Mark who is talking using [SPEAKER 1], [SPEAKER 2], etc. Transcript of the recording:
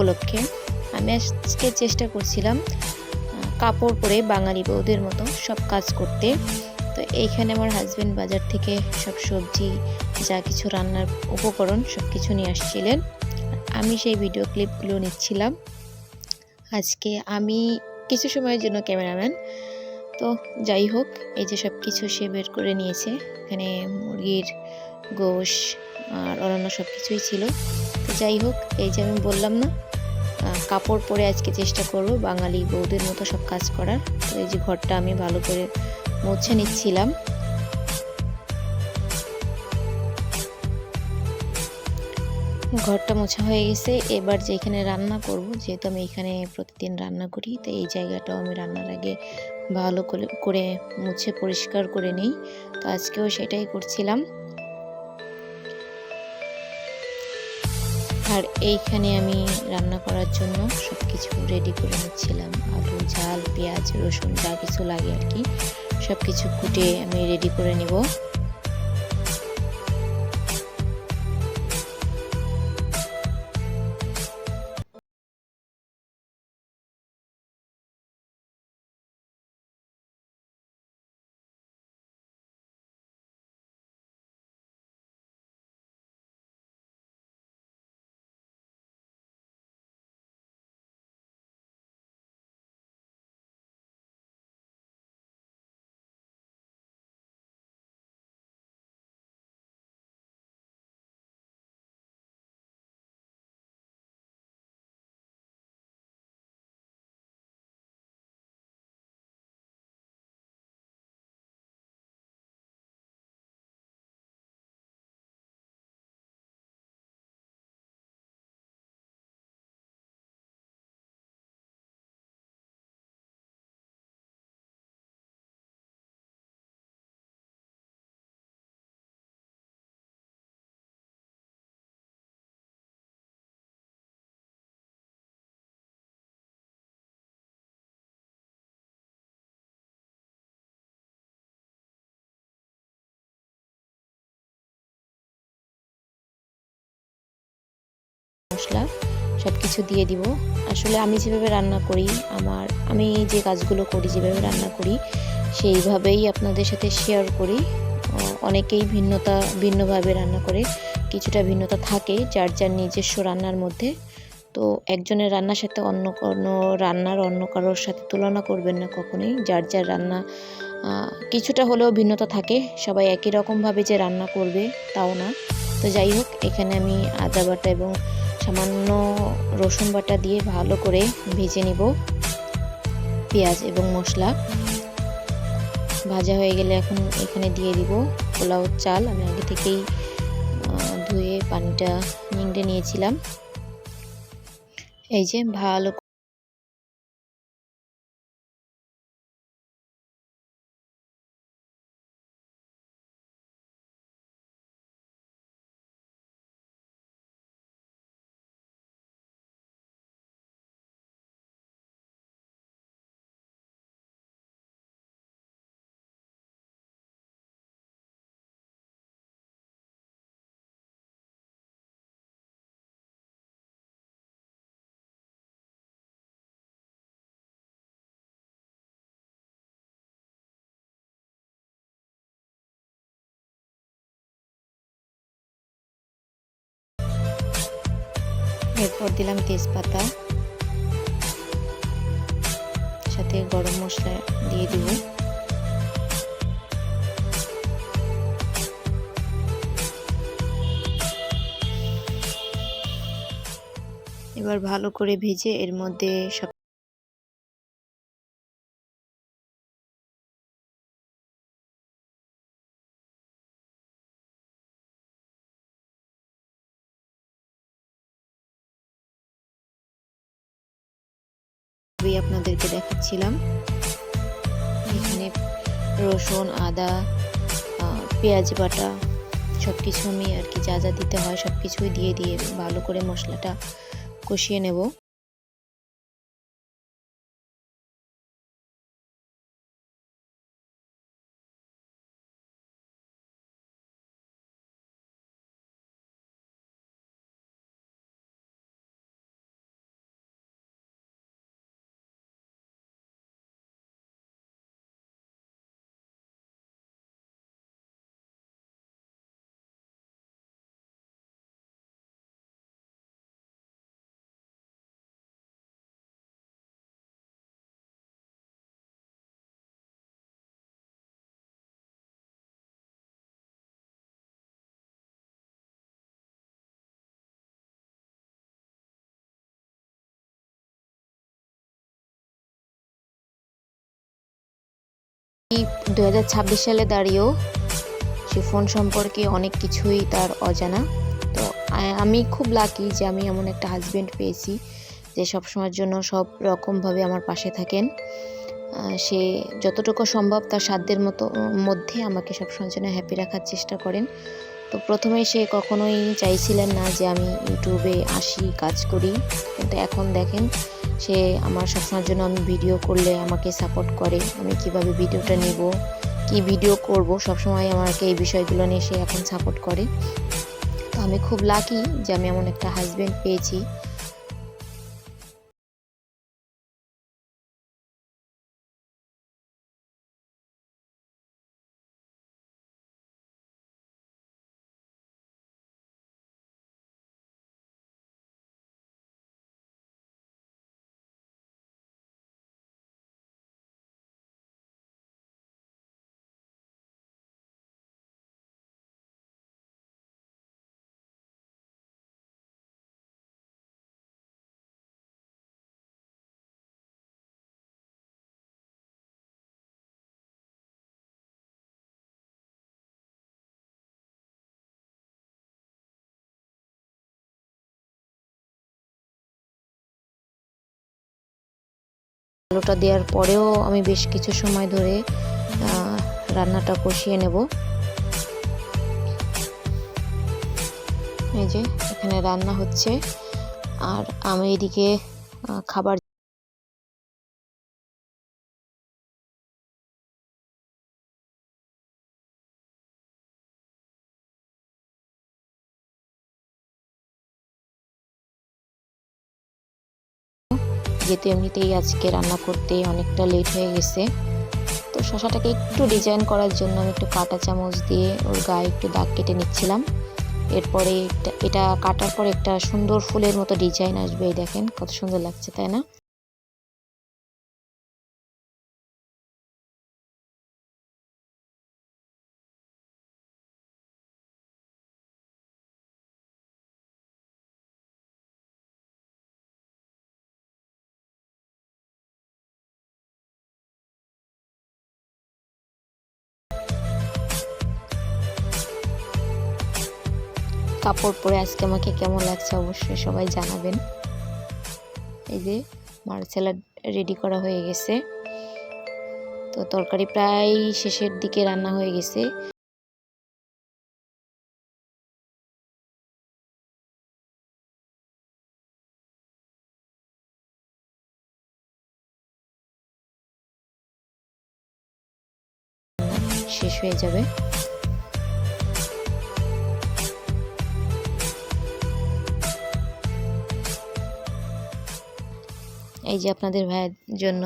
[SPEAKER 1] উপলক্ষে আমি আজকে চেষ্টা করছিলাম কাপড় পরে বাঙালি বউদের মতো সব কাজ করতে। তো এইখানে আমার হাজব্যান্ড বাজার থেকে সব সবজি, যা কিছু রান্নার উপকরণ সব কিছু নিয়ে আসছিলেন। আমি সেই ভিডিও ক্লিপগুলো নিচ্ছিলাম। আজকে আমি কিছু সময়ের জন্য ক্যামেরাম্যান তো যাই হোক, এই যে সব কিছু সে বের করে নিয়েছে, এখানে মুরগির গোশ আর অন্যান্য সব কিছুই ছিল। তো যাই হোক, এই যে আমি বললাম না কাপড় পরে আজকে চেষ্টা করব বাঙালি বৌদের মতো সব কাজ করার। তো এই যে ঘরটা আমি ভালো করে মুছে নিচ্ছিলাম। ঘরটা মোছা হয়ে গেছে। এবার যেখানে রান্না করব, যেহেতু আমি এখানে প্রতিদিন রান্না করি, তো এই জায়গাটাও আমি রান্নার আগে ভালো করে করে মুছে, পরিষ্কার করে নিই। তো আজকেও সেটাই করছিলাম। আর এইখানে আমি রান্না করার জন্য সব কিছু রেডি করে নিচ্ছিলাম। আলু, ঝাল, পেঁয়াজ, রসুন যা কিছু লাগে আর কি সব কিছু কুটে আমি রেডি করে নিব। মশলা সব কিছু দিয়ে দিব। আসলে আমি যেভাবে রান্না করি, আমার, আমি যে কাজগুলো করি, যেভাবে রান্না করি, সেইভাবেই আপনাদের সাথে শেয়ার করি। অনেকেই ভিন্নতা, ভিন্নভাবে রান্না করে, কিছুটা ভিন্নতা থাকে যার যার নিজস্ব রান্নার মধ্যে। তো একজনের রান্নার সাথে অন্য কোনো রান্নার অন্য কারোর সাথে তুলনা করবেন না কখনোই। যার যার রান্না কিছুটা হলেও ভিন্নতা থাকে, সবাই একই রকমভাবে যে রান্না করবে, তাও না। তো যাই হোক, এখানে আমি আদা বাটা এবং সামান্য রসুন বাটা দিয়ে ভালো করে ভেজে নিব। পেঁয়াজ এবং মশলা। ভাজা হয়ে গেলে এখন এখানে দিয়ে দিব পোলাও চাল। আমি আগে থেকেই ধুয়ে পানিটা নিংড়ে নিয়েছিলাম। এই যে ভালো এরপর দিলাম তেজপাতা। সাথে গরম মশলা দিয়ে দিব। এবার ভালো করে ভেজে এর মধ্যে সব সবই আপনাদেরকে দেখাচ্ছিলাম। এখানে রসুন, আদা পেঁয়াজ বাটা সব কিছু আমি আর কি যা যা দিতে হয় সব কিছুই দিয়ে দিয়ে ভালো করে মশলাটা কষিয়ে নেব। দু হাজার ছাব্বিশ সালে দাঁড়িয়েও সে ফোন সম্পর্কে অনেক কিছুই তার অজানা। তো আমি খুব লাকি যে আমি এমন একটা হাজব্যান্ড পেয়েছি যে সবসময়ের জন্য সব রকমভাবে আমার পাশে থাকেন। সে যতটুকু সম্ভব তার সাধ্যের মতো, মধ্যে আমাকে সবসময়ের জন্য হ্যাপি রাখার চেষ্টা করেন। তো প্রথমে সে কখনোই চাইছিলেন না যে আমি ইউটিউবে আসি, কাজ করি। কিন্তু এখন দেখেন সে আমার সবসময়ের জন্য আমি ভিডিও করলে আমাকে সাপোর্ট করে, আমি কীভাবে ভিডিওটা নিব, কি ভিডিও করব, সবসময় আমাকে এই বিষয়গুলো নিয়ে সে এখন সাপোর্ট করে। তো আমি খুব লাকি যে আমি এমন একটা হাজব্যান্ড পেয়েছি। আলুটা দেওয়ার পরেও আমি বেশ কিছু সময় ধরে রান্নাটা কষিয়ে নেব। এই যে, এখানে রান্না হচ্ছে। আর আমি এদিকে খাবার যেহেতু এমনিতেই আজকে রান্না করতে অনেকটা লেট হয়ে গেছে। তো শশাটাকে একটু ডিজাইন করার জন্য আমি একটু কাটা চামচ দিয়ে ওর গায়ে একটু দাগ কেটে নিচ্ছিলাম। এরপরে এটা- কাটার পর একটা সুন্দর ফুলের মতো ডিজাইন আসবে এই দেখেন, কত সুন্দর লাগছে, তাই না? কাপড় পরে আজকে আমাকে কেমন লাগছে অবশ্যই সবাই জানাবেন। এই যে মার স্যালাড রেডি করা হয়ে গেছে। তো তরকারি প্রায় শেষের দিকে রান্না হয়ে গেছে। শেষ হয়ে যাবে। এই যে আপনাদের ভাইয়ের জন্য